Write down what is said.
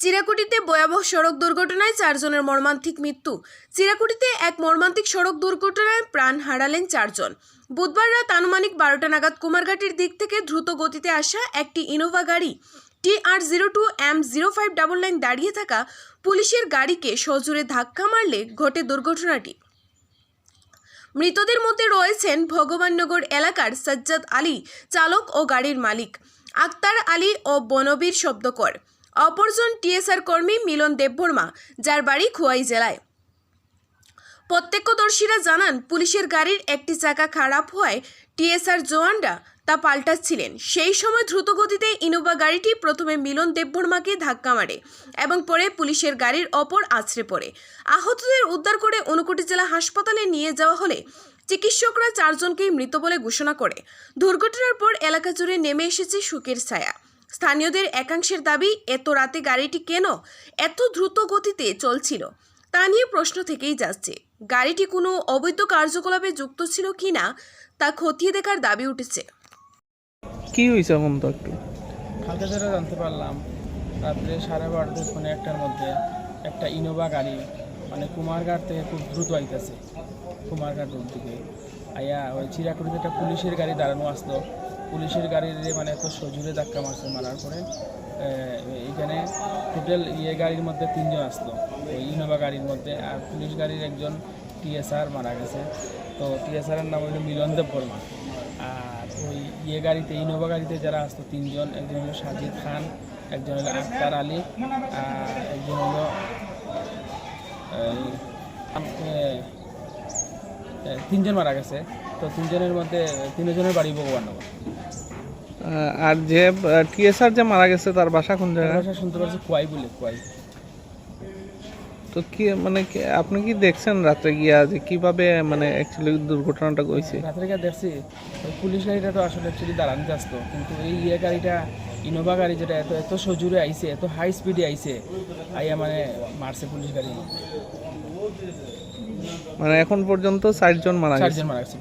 চিরাকুটিতে ভয়াবহ সড়ক দুর্ঘটনায় চারজনের মর্মান্তিক মৃত্যু। চিরাকুটিতে এক মর্মান্তিক সড়ক দুর্ঘটনায় প্রাণ হারালেন চারজন। বুধবার রাত আনুমানিক বারোটা নাগাদ কুমারঘাটের দিক থেকে দ্রুত গতিতে আসা একটি ইনোভা গাড়ি T R zero two M zero five double nine দাঁড়িয়ে থাকা পুলিশের গাড়িকে সজোরে ধাক্কা মারলে ঘটে দুর্ঘটনাটি। মৃতদের মধ্যে রয়েছেন ভগবাননগর এলাকার সাজ্জাদ আলী, চালক ও গাড়ির মালিক। আক্তার আলী ও বনবীর শব্দকর। অপরজন টিএসআর কর্মী মিলন দেববর্মা, যার বাড়ি খোয়াই জেলায়। প্রত্যক্ষদর্শীরা জানান, পুলিশের গাড়ির একটি চাকা খারাপ হওয়ায় টিএসআর জওয়ানরা তা পাল্টাচ্ছিলেন। সেই সময় দ্রুতগতিতে ইনোভা গাড়িটি প্রথমে মিলন দেববর্মাকে ধাক্কা মারে এবং পরে পুলিশের গাড়ির অপর আছড়ে পড়ে। আহতদের উদ্ধার করে ঊনকোটি জেলা হাসপাতালে নিয়ে যাওয়া হলে চিকিৎসকরা চারজনকেই মৃত বলে ঘোষণা করে। দুর্ঘটনার পর এলাকা জুড়ে নেমে এসেছে শোকের ছায়া। স্থানীয়দের একাংশের দাবি এত রাতে গাড়িটি কেন এত দ্রুত গতিতে চলছিল? তা নিয়ে প্রশ্ন থেকেই যাচ্ছে। গাড়িটি কোনো অবৈধ কার্যকলাপে যুক্ত ছিল কিনা তা খতিয়ে দেখার দাবি উঠেছে। কি হয়েছে এখন তো একটু? কালকে যেটা জানতে পারলাম রাত্রে সাড়ে বারোটা পৌনে একটার মধ্যে একটা ইনোভা গাড়ি মানে কুমারঘাট থেকে খুব দ্রুত আইতেছে। কুমারঘাট রোড থেকে। আইয়া ওই চিরাকুড়িতে একটা পুলিশের গাড়ি দাঁড়ানো আসতো। পুলিশের গাড়ির মানে এত সজুরে ধাক্কা মারছে, মারার পরে এখানে টোটাল ইয়ে গাড়ির মধ্যে তিনজন আসতো ওই ইনোভা গাড়ির মধ্যে। আর পুলিশ গাড়ির একজন টিএসআর মারা গেছে। তো টিএসআরের নাম হলো মিলন দেব বর্মা। আর ওই ইয়ে গাড়িতে, ইনোভা গাড়িতে যারা আসতো তিনজন, একজন হলো সাজিদ খান, একজন হলো আক্তার আলী, আর একজন হলো তিনজন মারা গেছে। তো তিনজনের মধ্যে তিনজনের বাড়ি ভগবাননগর। আর যে টিএসআর যে মারা গেছে তার বাসা কোন জায়গায়? ভাষা শুনতে পাচ্ছি কোয়াই বলে কোয়াই। তো কি মানে কি- আপনি কি দেখছেন রাত্রে গিয়া যে কীভাবে মানে অ্যাকচুয়ালি দুর্ঘটনাটা হয়েছে? রাত্রে গিয়ে দেখছি পুলিশ গাড়িটা তো আসলে অ্যাকচুয়ালি দাঁড়ানো আসতো কিন্তু এই ইয়ে গাড়িটা ইনোভা গাড়ি যেটা এত এত সজুরে আইছে এত হাই স্পিডে আইছে আইয়া মানে মারছে পুলিশ গাড়ি। মানে এখন পর্যন্ত চারজন মারা গেছে। চারজন মারা গেছে।